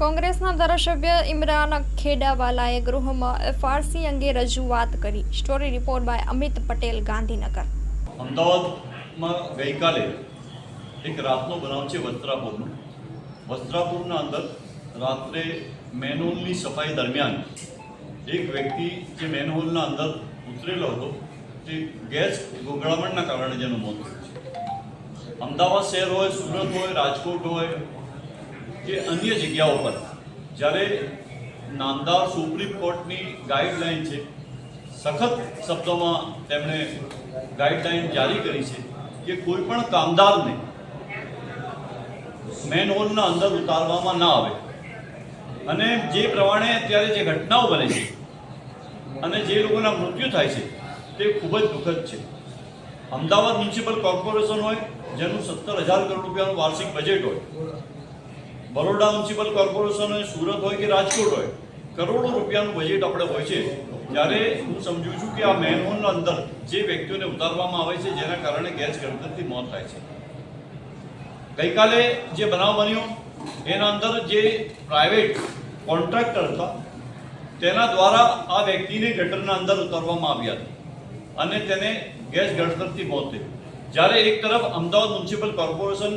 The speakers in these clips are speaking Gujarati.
કોંગ્રેસના ધારાસભ્ય ઇમરાન ખેડાવાલાએ ગૃહમાં એફઆરસી અંગે રજૂઆત કરી. Story report by Amit Patel, Gandhinagar. અમદાવાદમાં ગઈકાલે એક રાતનો બનાવ છે વસ્ત્રાપુરનો. વસ્ત્રાપુરના અંદર રાત્રે મેનહોલની સફાઈ દરમિયાન એક વ્યક્તિ જે મેનહોલના અંદર ઉતરેલો હતો, તે ગેસ ગોગળામણના કારણે જેનું મોત થયું છે. અમદાવાદ શહેર હોય, સુરત હોય, રાજકોટ હોય કે અન્ય જગ્યાઓ પર. જ્યારે નામદાર સુપ્રીમ કોર્ટની ગાઈડલાઈન છે, સખત શબ્દોમાં તેમણે ગાઈડલાઈન જારી કરી છે કે કોઈ પણ કામદારને મેનહોલના અંદર ઉતારવામાં ના આવે. અને જે પ્રમાણે અત્યારે જે ઘટનાઓ બને છે અને જે લોકોના મૃત્યુ થાય છે, તે ખૂબ જ દુઃખદ છે. અમદાવાદ મ્યુનિસિપલ કોર્પોરેશન હોય, જેનું સત્તર હજાર કરોડ રૂપિયાનું વાર્ષિક બજેટ હોય બરોડા મ્યુનિસિપલ કોર્પોરેશન હોય સુરત હોય કે રાજકોટ હોય, કરોડો રૂપિયાનું બજેટ આપણે હોય છે. ત્યારે હું સમજુ છું કે આ મેનહોલના અંદર જે વ્યક્તિઓને ઉતારવામાં આવે છે, જેના કારણે ગેસ ગળતરથી મોત થાય છે. ગઈકાલે જે બનાવ બન્યો, એના અંદર જે પ્રાઇવેટ કોન્ટ્રાક્ટર હતા, તેના દ્વારા આ વ્યક્તિને ગટરના અંદર ઉતારવામાં આવ્યા હતા અને તેને ગેસ ગળતરથી મોત થઈ જ્યારે એક તરફ અમદાવાદ મ્યુનિસિપલ કોર્પોરેશન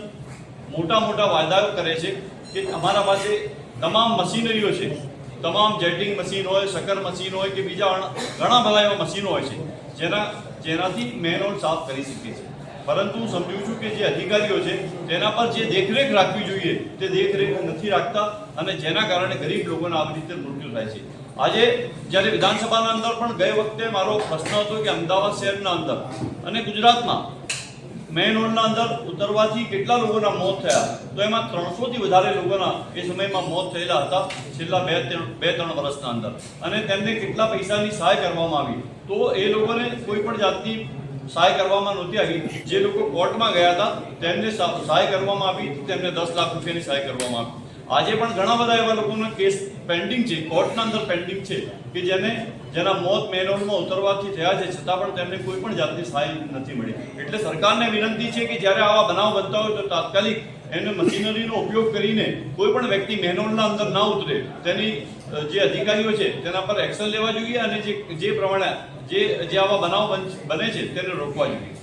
મોટા મોટા વાયદાઓ કરે છે કે અમારા પાસે તમામ મશીનરીઓ છે. તમામ જેટિંગ મશીન હોય શકર મશીન હોય કે બીજા ઘણા બધા એવા મશીનો હોય છે, જેના, જેનાથી મેનોલ સાફ કરી શકીએ છીએ પરંતુ હું સમજુ છું કે જે અધિકારીઓ છે, તેના પર જે દેખરેખ રાખવી જોઈએ, તે દેખરેખ નથી રાખતા અને જેના કારણે ગરીબ લોકોના આવી રીતે મૃત્યુ થાય છે. આજે જ્યારે વિધાનસભાના અંદર પણ ગઈ વખતે મારો પ્રશ્ન હતો કે અમદાવાદ શહેરના અંદર અને ગુજરાતમાં મેઇન રોડના અંદર ઉતરવાથી કેટલા લોકોના મોત થયા? તો એમાં ત્રણસોથી વધારે લોકોના એ સમયમાં મોત થયેલા હતા, છેલ્લા બે બે ત્રણ વર્ષના અંદર. અને તેમને કેટલા પૈસાની સહાય કરવામાં આવી? તો એ લોકોને કોઈ પણ જાતની સહાય કરવામાં નહોતી આવી. જે લોકો કોર્ટમાં ગયા હતા, તેમને સહાય કરવામાં આવી, તેમને દસ લાખ રૂપિયાની સહાય કરવામાં આવી. આજે પણ ઘણા બધા એવા લોકોના કેસ પેન્ડિંગ છે, કોર્ટના અંદર પેન્ડિંગ છે, કે જેને, જેના મોત મેનોરમાં ઉતરવાથી થયા છે, છતાં પણ તેમને કોઈ પણ જાતની સહાય નથી મળી. એટલે સરકારને વિનંતી છે કે જ્યારે આવા બનાવ બનતા હોય તો તાત્કાલિક એને મશીનરીનો ઉપયોગ કરીને કોઈ પણ વ્યક્તિ મેનોલના અંદર ના ઉતરે. તેની જે અધિકારીઓ છે, તેના પર એક્શન લેવા જોઈએ અને જે જે પ્રમાણે, જે જે આવા બનાવ બન- બને છે, તેને રોકવા જોઈએ.